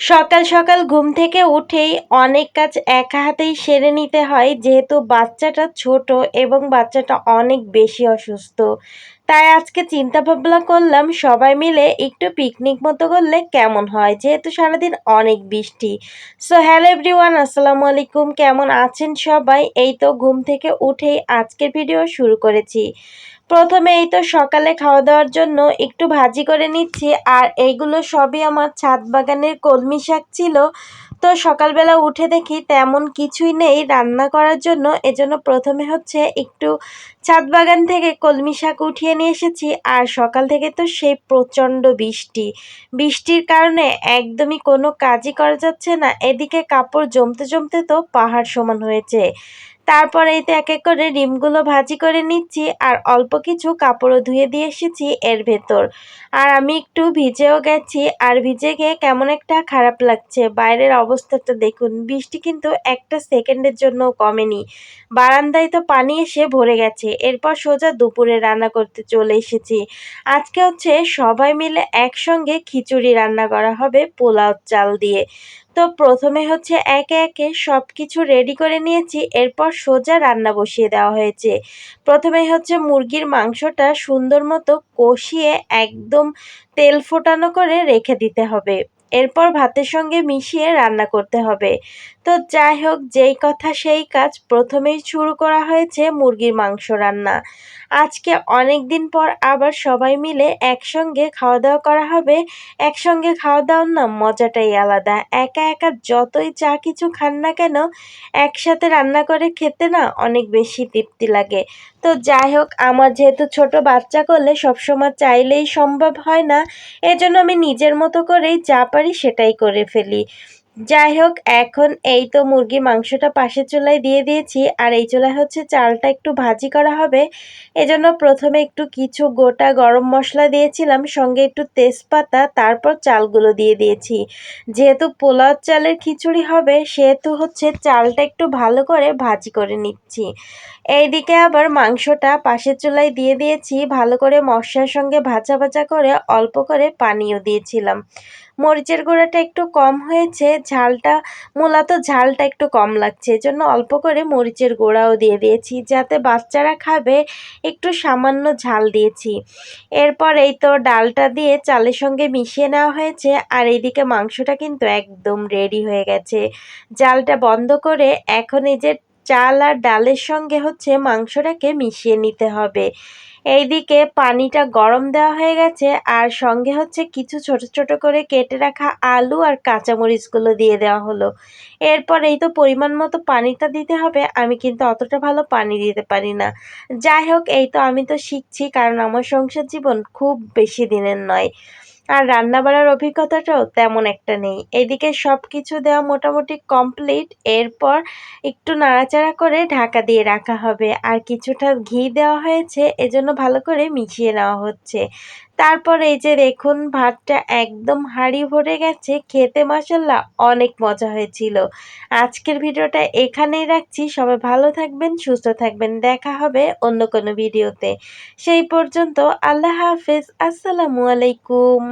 সকাল সকাল ঘুম থেকে উঠেই অনেক কাজ একা হাতেই সেরে নিতে হয়, যেহেতু বাচ্চাটা ছোট এবং বাচ্চাটা অনেক বেশি অসুস্থ। তাই আজকে চিন্তা ভাবনা করলাম সবাই মিলে একটু পিকনিক মতো করলে কেমন হয়? যেহেতু সারাদিন অনেক বৃষ্টি। সো হ্যালো এভরিওয়ান আসসালামু আলাইকুম। কেমন আছেন সবাই? এই তো ঘুম থেকে উঠেই আজকের ভিডিও শুরু করেছি। প্রথমে এই তো সকালে খাওয়া দাওয়ার জন্য একটু ভাজি করে নিচ্ছি। আর এইগুলো সবই আমার ছাদ বাগানের কলমি শাক ছিল। তো সকালবেলা উঠে দেখি তেমন কিছুই নেই রান্না করার জন্য। এজন্য প্রথমে হচ্ছে একটু ছাদ বাগান থেকে কলমি শাক উঠিয়ে নিয়ে এসেছি। আর সকাল থেকে তো সেই প্রচণ্ড বৃষ্টি। বৃষ্টির কারণে একদমই কোনো কাজই করা যাচ্ছে না। এদিকে কাপড় জমতে জমতে তো পাহাড় সমান হয়েছে। তারপর তো এক এক করে ডিমগুলো ভাজি করে নিচ্ছি আর অল্প কিছু কাপড়ও ধুয়ে দিয়ে এসেছি এর ভেতর। আর আমি একটু ভিজেও গেছি আর ভিজে গিয়ে কেমন একটা খারাপ লাগছে। বাইরের অবস্থাটা দেখুন, বৃষ্টি কিন্তু একটা সেকেন্ডের জন্য কমেনি। বারান্দায় তো পানি এসে ভরে গেছে। এরপর সোজা দুপুরে রান্না করতে চলে এসেছি। আজকে হচ্ছে সবাই মিলে একসঙ্গে খিচুড়ি রান্না করা হবে পোলাও চাল দিয়ে। তো প্রথমে হচ্ছে একে একে সব কিছু রেডি করে নিয়েছি, এরপর সোজা রান্না বসিয়ে দেওয়া হয়েছে। প্রথমে হচ্ছে মুরগির মাংসটা সুন্দর মতো কষিয়ে একদম তেল ফোটানো করে রেখে দিতে হবে। এরপর ভাতের সঙ্গে মিশিয়ে রান্না করতে হবে। তো যাই হোক, যেই কথা সেই কাজ প্রথমেই শুরু করা হয়েছে মুরগির মাংস রান্না। আজকে অনেক দিন পর আবার সবাই মিলে একসঙ্গে খাওয়া দাওয়া করা হবে। একসঙ্গে খাওয়া দাওয়ার না মজাটাই আলাদা। একা একা যতই চা কিছু খান না কেন, একসাথে রান্না করে খেতে না অনেক বেশি তৃপ্তি লাগে। তো যাই হোক, আমার যেহেতু ছোট বাচ্চা করলে সবসময় চাইলেই সম্ভব হয় না, এজন্য আমি নিজের মতো করেই যা পারি সেটাই করে ফেলি। যাই হোক এখন এই তো মুরগির মাংসটা পাশের চুলায় দিয়ে দিয়েছি, আর এই চুলায় হচ্ছে চালটা একটু ভাজি করা হবে। এজন্য প্রথমে একটু কিছু গোটা গরম মশলা দিয়েছিলাম, সঙ্গে একটু তেজপাতা, তারপর চালগুলো দিয়ে দিয়েছি। যেহেতু পোলাও চালের খিচুড়ি হবে, সেহেতু হচ্ছে চালটা একটু ভালো করে ভাজি করে নিচ্ছি। এইদিকে আবার মাংসটা পাশের চুলায় দিয়ে দিয়েছি, ভালো করে মশলার সঙ্গে ভাজা ভাজা করে অল্প করে পানিও দিয়েছিলাম। মরিচের গুঁড়াটা একটু কম হয়েছে, ঝালটা, মূলত ঝালটা একটু কম লাগছে, এজন্য অল্প করে মরিচের গুঁড়াও দিয়ে দিয়েছি, যাতে বাচ্চারা খাবে, একটু সামান্য ঝাল দিয়েছি। এরপর এই তো ডালটা দিয়ে চালের সঙ্গে মিশিয়ে নেওয়া হয়েছে, আর এইদিকে মাংসটা কিন্তু একদম রেডি হয়ে গেছে। জালটা বন্ধ করে এখন এই যে চাল আর ডালের সঙ্গে হচ্ছে মাংসটাকে মিশিয়ে নিতে হবে। এইদিকে পানিটা গরম দেওয়া হয়ে গেছে আর সঙ্গে হচ্ছে কিছু ছোট ছোট করে কেটে রাখা আলু আর কাঁচামরিচগুলো দিয়ে দেওয়া হলো। এরপর এই তো পরিমাণ মতো পানিটা দিতে হবে, আমি কিন্তু অতটা ভালো পানি দিতে পারি না। যাই হোক, এই তো আমি তো শিখছি, কারণ আমার সংসার জীবন খুব বেশি দিনের নয়। আর রান্না বাড়ার অভিজ্ঞতাটাও তেমন একটা নেই। এদিকে সব কিছু দেওয়া মোটামুটি কমপ্লিট এরপর একটু নাড়াচাড়া করে ঢাকা দিয়ে রাখা হবে। আর কিছুটা ঘি দেওয়া হয়েছে, এজন্য ভালো করে মিশিয়ে নেওয়া হচ্ছে। তারপর এই যে দেখুন, ভাতটা একদম হাঁড়ি ভরে গেছে, খেতে মশাল্লা অনেক মজা হয়েছিল। আজকের ভিডিওটা এখানেই রাখছি, সবাই ভালো থাকবেন, সুস্থ থাকবেন, দেখা হবে অন্য কোনো ভিডিওতে। সেই পর্যন্ত আল্লাহ হাফেজ, আসসালামু আলাইকুম।